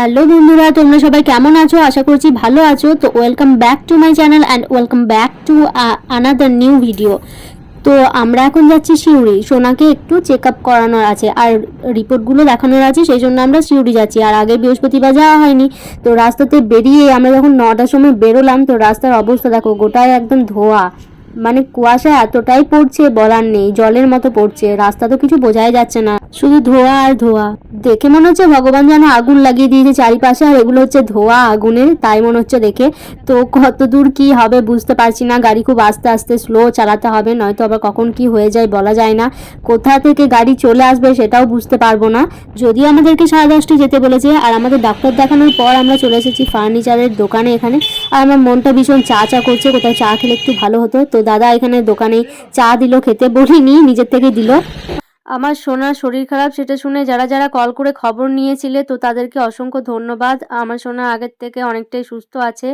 Hello বন্ধুরা, তোমরা সবাই কেমন আছো? আশা করছি ভালো আছো। তো welcome back to my channel and welcome back to another new video তো আমরা এখন যাচ্ছি সিউড়ি। সোনাকে একটু চেক আপ করানোর আছে আর রিপোর্টগুলো দেখানোর আছে, সেই জন্য আমরা সিউড়ি যাচ্ছি। আর আগে বৃহস্পতিবার যাওয়া হয়নি। তো রাস্তাতে বেরিয়ে আমরা যখন নটার সময় বেরোলাম, তো রাস্তার অবস্থা দেখো, গোটায় একদম ধোয়া। মানে কুয়াশা এতটাই পড়ছে, বলার নেই। জলের মতো পড়ছে। রাস্তা তো কিছু বোঝাই যাচ্ছে না। শুধু ধোয়া আর ধোয়া। দেখে মনে হচ্ছে ভগবান যেন আগুন লাগিয়ে দিয়েছে চারিপাশে, আর এগুলো হচ্ছে ধোয়া আগুনের। তাই মনে হচ্ছে দেখে তো কত দূর কি হবে বুঝতে পারছি না। গাড়ি খুব আস্তে আস্তে স্লো চালাতে হবে, নয়তো আবার কখন কি হয়ে যায় বলা যায় না। কোথা থেকে গাড়ি চলে আসবে সেটাও বুঝতে পারব না। যদিও আমাদেরকে সাড়ে দশটায় যেতে বলেছে, আর আমাদের ডাক্তার দেখানোর পর আমরা চলে এসেছি ফার্নিচারের দোকানে এখানে। আর আমার মনটা ভীষণ চা চা করছে, কোথাও চা খেলে একটু ভালো হতো। তো দাদা এখানে দোকানে চা দিল খেতে বলিনি নিজের থেকে দিল। আমার সোনার শরীর খারাপ সেটা শুনে যারা যারা কল করে খবর নিয়েছিলে তো তাদেরকে অসংখ্য ধন্যবাদ। আমার সোনা আগের থেকে অনেকটাই সুস্থ আছে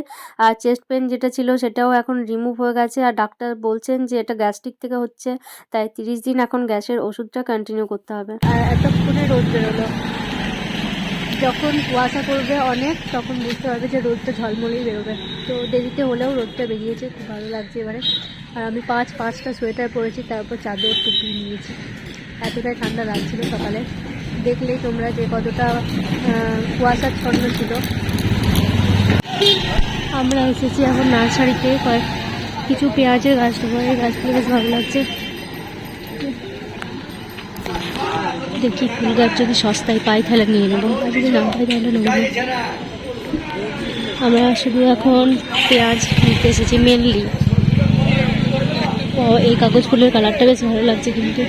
আর চেস্ট পেন যেটা ছিল সেটাও এখন রিমুভ হয়ে গেছে আর ডাক্তার বলছেন যে এটা গ্যাস্ট্রিক থেকে হচ্ছে তাই তিরিশ দিন এখন গ্যাসের ওষুধটা কন্টিনিউ করতে হবে। আর এতক্ষণে রোদ বেরোলো। যখন কুয়াশা করবে অনেক তখন বুঝতে পারবে যে রোদটা ঝলমলেই বেরোবে। তো দেরিতে হলেও রোদটা বেরিয়েছে খুব ভালো লাগছে এবারে। আর আমি পাঁচ পাঁচটা সোয়েটার পরেছি তারপর চাদর টুপি নিয়েছি। এতটাই ঠান্ডা লাগছিল সকালে। দেখলেই তোমরা যে কতটা আহ, কুয়াশাচ্ছন্ন ছিল। আমরা এসেছি এখন নার্সারিতে কয়েক কিছু পেঁয়াজের গাছ নেব এই গাছগুলো বেশ ভালো লাগছে। দেখি ফুল গাছ যদি সস্তায় পাই তাহলে নিয়ে নেব। যদি না পাই তাহলে নেব। আমরা শুধু এখন পেঁয়াজ নিতে এসেছি মেনলি ও এই কাগজ ফুলের কালারটা বেশ ভালো লাগছে কিন্তু।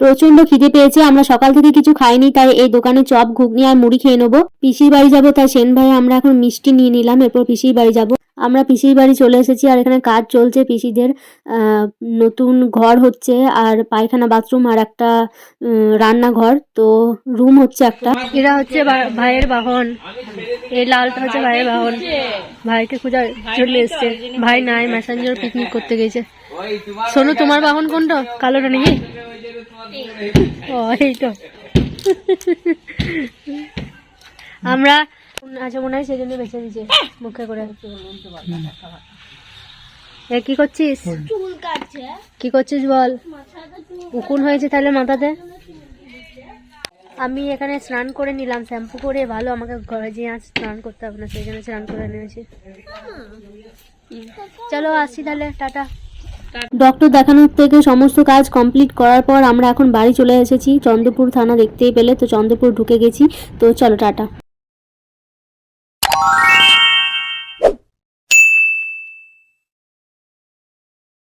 প্রচণ্ড খিদে পেয়েছে, আমরা সকাল থেকে কিছু খাইনি, তাই এই দোকানে চপ, ঘুগনি আর মুড়ি খেয়ে নেব। পিসির বাড়ি যাব তাই সেন ভাই আমরা এখন মিষ্টি নিয়ে নিলাম, এরপর পিসির বাড়ি যাব। আমরা পিসির বাড়ি চলে এসেছি আর এখানে কাজ চলছে পিসিদের নতুন ঘর হচ্ছে আর পায়খানা বাথরুম আর একটা রান্নাঘর। তো রুম হচ্ছে একটা। এরা হচ্ছে ভাইয়ের বাহন। এই লালটা হচ্ছে ভাইয়ের বাহন। ভাইকে খুঁজে চলে এসছে। ভাই নাই ম্যাসেঞ্জার পিকনিক করতে গেছে। শোনো তোমার বাহন কোনটা? কালোটা নাকি? ও এই তো আমরা আচ্ছা মনে হয় সেই জন্য বেছে দিয়েছে মুখে করে। কি করছিস? কি করছিস বল? উকুন হয়েছে তাহলে মাথাতে? আমি এখানে স্নান করে নিলাম শ্যাম্পু করে ভালো আমাকে ঘরে যেয়ে আজ স্নান করতে হবে না সেই জন্য স্নান করে নিয়েছি। চলো আসছি তাহলে টাটা। ডক্টর দেখানোর থেকে সমস্ত কাজ কমপ্লিট করার পর আমরা এখন বাড়ি চলে এসেছি চন্দ্রপুর থানা দেখতেই পেলে তো চন্দ্রপুর ঢুকে গেছি তো চলো টাটা।